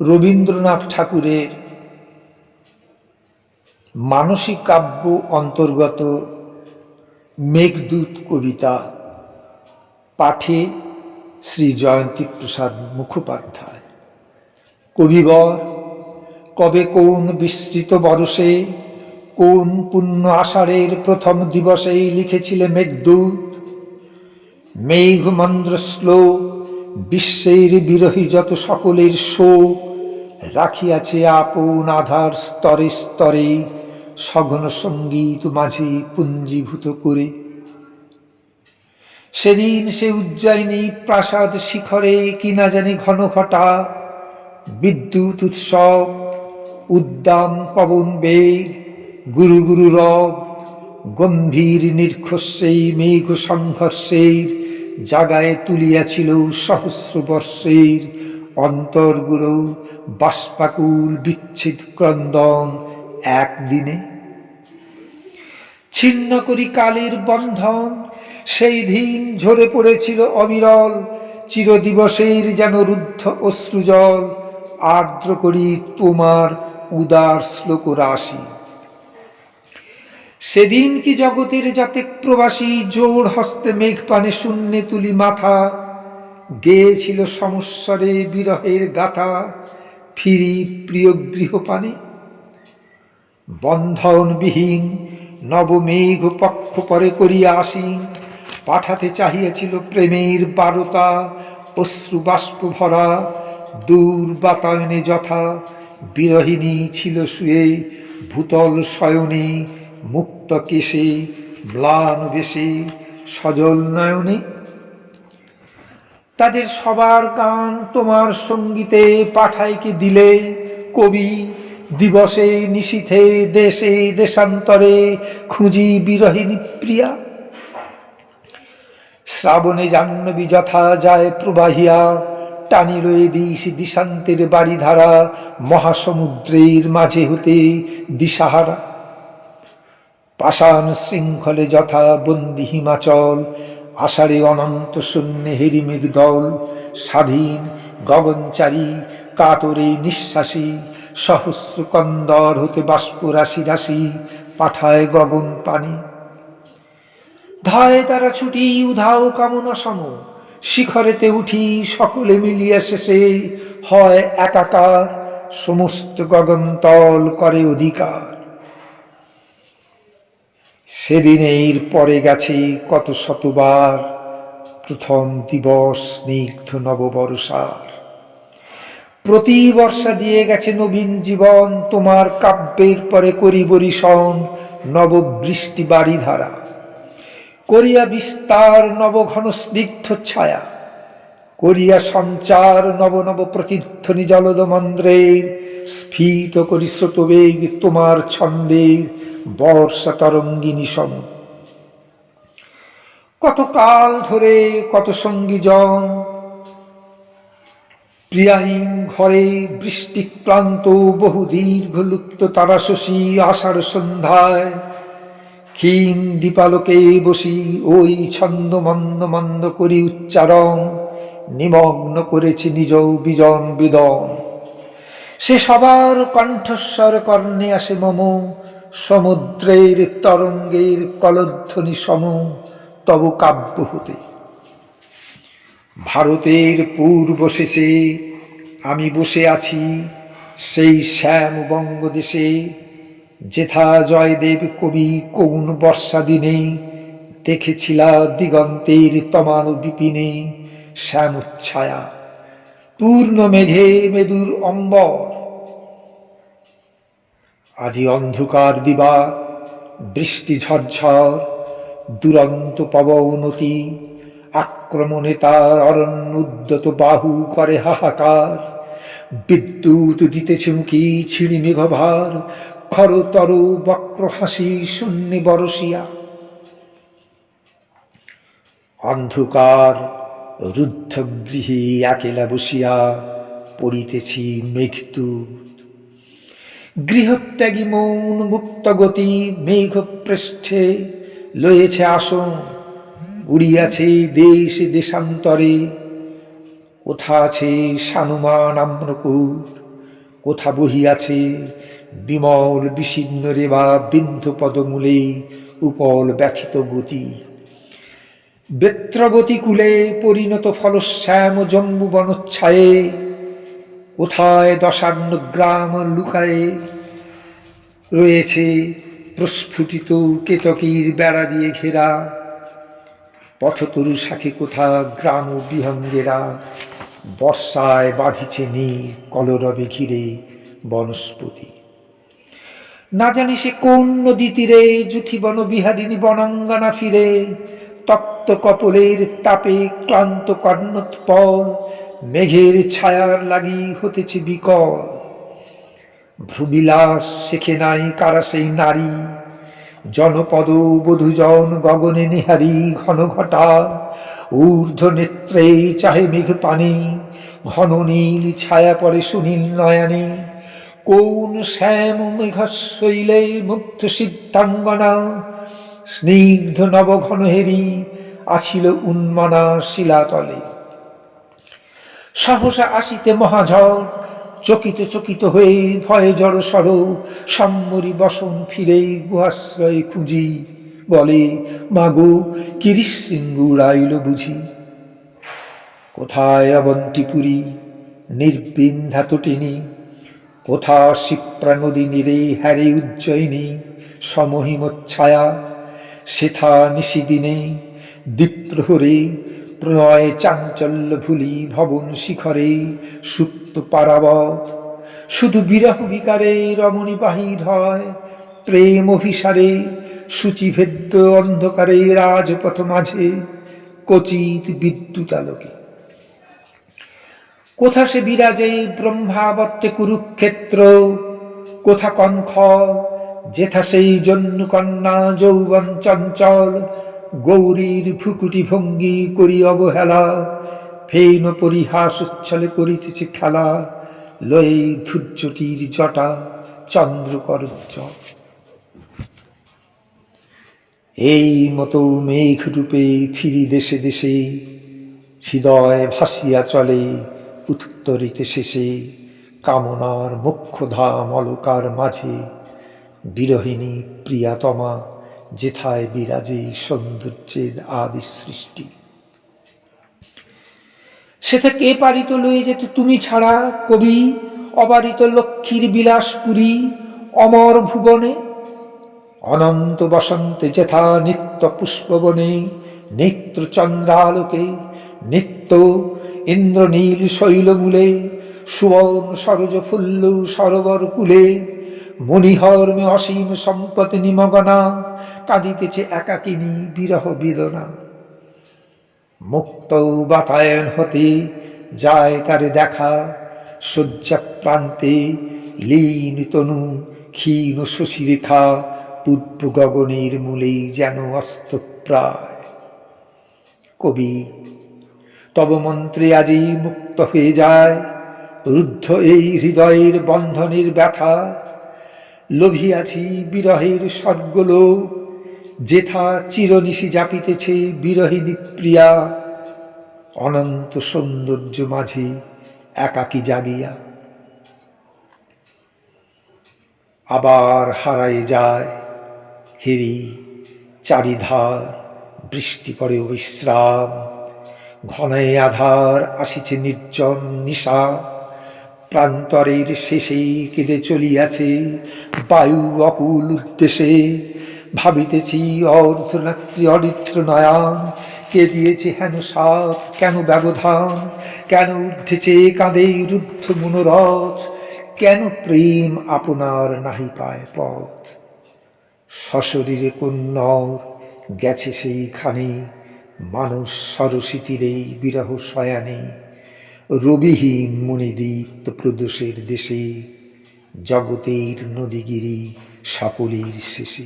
রবীন্দ্রনাথ ঠাকুরের মানসিক কাব্য অন্তর্গত মেঘদূত কবিতা পাঠে শ্রী জয়ন্তী প্রসাদ মুখোপাধ্যায়। কবিবর, কবে কোন বিস্তৃত বরসে, কোন পুণ্য আষাঢ়ের প্রথম দিবসেই লিখেছিলে মেঘদূত? মেঘমন্দ্র শ্লোক বিশ্বের বিরোহী যত সকলের শোক, রাখিয়াছে আপন আধার স্তরে স্তরে, সঘন সংগীত মাঝে পুঞ্জীভূত করে। সেদিন সে উজ্জয়িনী প্রাসাদ শিখরে কিনা জানি ঘন ঘটা, বিদ্যুৎ উৎসব উদ্দাম পবন, বেগ, গুরু গুরু রব, গম্ভীর নির্খস্যেই মেঘ সংঘর্ষের জাগায় তুলিয়াছিল সহস্র বর্ষের অন্তর্গুরু বাষ্পাকুল বিচ্ছেদ ক্রন্দন একদিনে। ছিন্ন করি কালের বন্ধন, সেই দিন ঝরে পড়েছিল অবিরল, চিরদিবসের যেন রুদ্ধ অশ্রুজল, আর্দ্র করি তোমার উদার শ্লোক রাশি সেদিন কি জগতের যাতে প্রবাসী জোর হস্তে মেঘ পানে শূন্যে তুলি মাথা? গেয়েছিল সমস্বরে বিরহের গাথা, ফিরি প্রিয় গৃহপানে। বন্ধনবিহীন নবমেঘ পক্ষ পরে করিয়া আসি পাঠাতে চাহিয়াছিল প্রেমের বারতা, অশ্রু বাষ্প ভরা, দূর বাতায়নে যথা। বিরহিণী ছিল শুয়ে, ভূতল শয়নে মুক্ত কেশে ম্লান বেশে সজল নয়নে তাদের সবার গান তোমার সঙ্গীতে পাঠায় কি দিলে? কবি, দিবসে, নিশীথে, দেশে, দেশান্তরে খুঁজি বিরহিণী প্রিয়া। শ্রাবণে জাহ্নবী যথা যায় প্রবাহিয়া টানিল দিশ দিশান্তের বাড়িধারা মহাসমুদ্রের মাঝে হতে দিশাহারা। পাষাণ শৃঙ্খলে যথা বন্দি হিমাচল, আষাঢ়ে অনন্ত শূন্যে হেরিমেঘ দল, স্বাধীন গগনচারী কাতরে নিঃশ্বাসী, সহস্র কন্দর হতে বাষ্প রাশি রাশি পাঠায় গগন পানি। ধায় তারা ছুটি উধাও কামনা সম, শিখরেতে উঠি সকলে মিলিয়া শেষে, হয় একাকার, সমস্ত গগনতল করে অধিকার। সেদিনের পরে গেছে কত শতবার। প্রথম দিবস স্নিগ্ধ নববর্ষার। প্রতি বর্ষা দিয়ে গেছে নবীন জীবন, তোমার কাব্যের পরে করি বরিশন নববৃষ্টি বাড়ি ধারা করিয়া বিস্তার নবঘন স্নিগ্ধ ছায়া। করিয়া সঞ্চার নব নব প্রতিধ্বনি জলদ মন্দ্রের স্ফীত করি স্রোতবেগ তোমার ছন্দের বর্ষা তরঙ্গিনী সম। কত কাল ধরে কত সঙ্গীজন প্রিয়াহীন ঘরে বৃষ্টি ক্লান্ত, বহু দীর্ঘ লুপ্ত তারা শশী আষাঢ় সন্ধ্যায়, ক্ষীণ দীপালোকে বসি ওই ছন্দ মন্দ মন্দ করি উচ্চারণ। নিমগ্ন করেছি নিজ বিজন বিদন। সে সবার কণ্ঠস্বর কর্ণে আসে মম, সমুদ্রের তরঙ্গের কলধ্বনি সম, তব কাব্য হতে। ভারতের পূর্ব শেষে আমি বসে আছি সেই শ্যাম বঙ্গদেশে, যেথা জয়দেব কবি কোন বর্ষা দিনে দেখেছিলা দিগন্তের তমাল বিপিনে। শ্যামোচ্ছায়া, পূর্ণ মেঘে মেদুর অম্বর। আজি অন্ধকার দিবা, বৃষ্টি ঝরঝর, দুরন্ত পবনতি, আক্রমণে তার অরণ্য উদ্যত বাহু করে হাহাকার। বিদ্যুৎ দিতেছে মুখি ছিড়ি মেঘভার, খরতর বক্র হাসি শূন্য বরসিয়া। অন্ধকার রুদ্ধ গৃহে একেলা বসিয়া পড়িতেছি মেঘদূত গৃহত্যাগী মৌন মেঘ পৃষ্ঠে লয়েছে আসন, উড়িয়াছে দেশ দেশান্তরে। কোথা আছে সানুমান আম্রকুট, কোথা বহিয়াছে বিমল বিশীর্ণ রেবা বিন্ধ পদমূলে উপল ব্যথিত গতি। বেত্রবতী কুলে পরিণত ফলশ্যাম জম্বু বনচ্ছায়ে কোথায় দশান্ন গ্রাম লুকায়ে, রয়েছে প্রস্ফুটিত কেতকীর বেড়া দিয়ে ঘেরা পথতরু শাখে কোথা গ্রাম বিহঙ্গেরা, বর্ষায় বাঁধিছে নীর কলরবে ঘিরে বনস্পতি। না জানি সে কোন নদী তীরে জুথি বন বিহারিণী বনাঙ্গনা ফিরে তপ্ত কপলের তাপে ক্লান্ত কর্ণোৎপল, মেঘের ছায়ার লাগি হতেছে বিকল। ভ্রুবিলাস শেখে নাই কারা সেই নারী, জনপদ বধুজন গগনে নিহারি ঘন ঘটা, ঊর্ধ্ব নেত্রে চাহে মেঘ পানি, ঘন নীল ছায়া পড়ে সুনীল নয়নে। কোন শ্যাম মেঘ শৈলে মুগ্ধ সিদ্ধাঙ্গনা, স্নিগ্ধ নব ঘন হেরি আছিল উন্মনা শিলাতলে। সহসা আসিতে মহাঝড়, চকিত চকিত হয়ে ভয়ে জড় সর সম্মরি বসন ফিরে গুহাশ্রয় খুঁজি, বলে, মাগো কিরিশৃঙ্গু রাইল বুঝি। কোথায় অবন্তিপুরী নির্বিন্ধা তটিনী কোথা শিপ্রা নদী নীরে হ্যারে উজ্জয়িনী, সমহিমচ্ছায়া, সেথা নিশিদিনে দীপ্রহরে প্রণয় চাঞ্চল্য ভুলি ভবন শিখরে, সুপ্ত পারাবত শুধু বিরহ বিকারে রমণী বাহির হয়, প্রেম অভিসারে, সূচিভেদ্য অন্ধকারে রাজপথ মাঝে, কচিত বিদ্যুৎ আলোকে। কোথা সে বিরাজে ব্রহ্মাবর্তে কুরুক্ষেত্র, কোথা কনখ যেথা সেই জন্য কন্যা যৌবন চঞ্চল গৌরীর ফুকুটি ভঙ্গি করি অবহেলা ফেম পরিহাস উচ্ছলে করিতেছে খেলা, লয়ে ধূর্যটির জটা চন্দ্রকরোজ্জ্বল এই মতো মেঘ রূপে ফিরি দেশে দেশে, হৃদয় ভাসিয়া চলে উত্তরিতে শেষে, কামনার মুখ্য ধাম অলকার মাঝে, বিরহিণী প্রিয়াতমা যেথায় বিরাজে সৌন্দর্যের আদি সৃষ্টি। সেটা কে পারিত লয়ে যেত তুমি ছাড়া কবি, অবারিত লক্ষ্মীর বিলাসপুরী, অমর ভুবনে? অনন্ত বসন্তে যেথা নিত্য পুষ্পবনে, নেত্র চন্দ্রালোকে, নিত্য ইন্দ্রনীল শৈলমূলে, সুবর্ণ সরজ ফুল্ল সরোবর কুলে মণিহর্মে অসীম সম্পদ নিমগনা, কাঁদিতেছে একাকিনী বিরহ বেদনা। মুক্ত বাতায়ন হতে যায় তারে দেখা শয্যা প্রান্তে লীন তনু, ক্ষীণ শশীরেখা পূর্ব গগনের মূলেই যেন অস্তপ্রায় কবি, তব মন্ত্রে আজি মুক্ত হয়ে যায়, রুদ্ধ এই হৃদয়ের বন্ধনের ব্যথা। লোভিয়াছি বিরহের স্বর্গলোক, যেথা চিরনিশি জাপিতেছে বিরহিণী প্রিয়া। অনন্ত সৌন্দর্য মাঝে একাকী জাগিয়া আবার হারায় যায়, হেরি চারিধার বৃষ্টি পড়ে বিশ্রাম। ঘনায় আধার আসিছে নির্জন নিশা। প্রান্তরের শেষে কেঁদে চলিয়াছে বায়ু অকুল উদ্দেশে ভাবিতেছি অর্ধরাত্রি অরিত্র নয়ন। কে দিয়েছে হেন সাপ, কেন ব্যবধান? কেন উঠেছে কাঁদে রুদ্ধ মনোরথ? কেন প্রেম আপনার নাহি পায় পথ? সশরীরে কন্যর গেছে সেইখানে। মানুষ সরস্বতীর বিরহ শয়ানে। রবিহীন মণিদীপ্ত প্রদোষের দেশে জগতের নদীগিরি সকলের শেষে।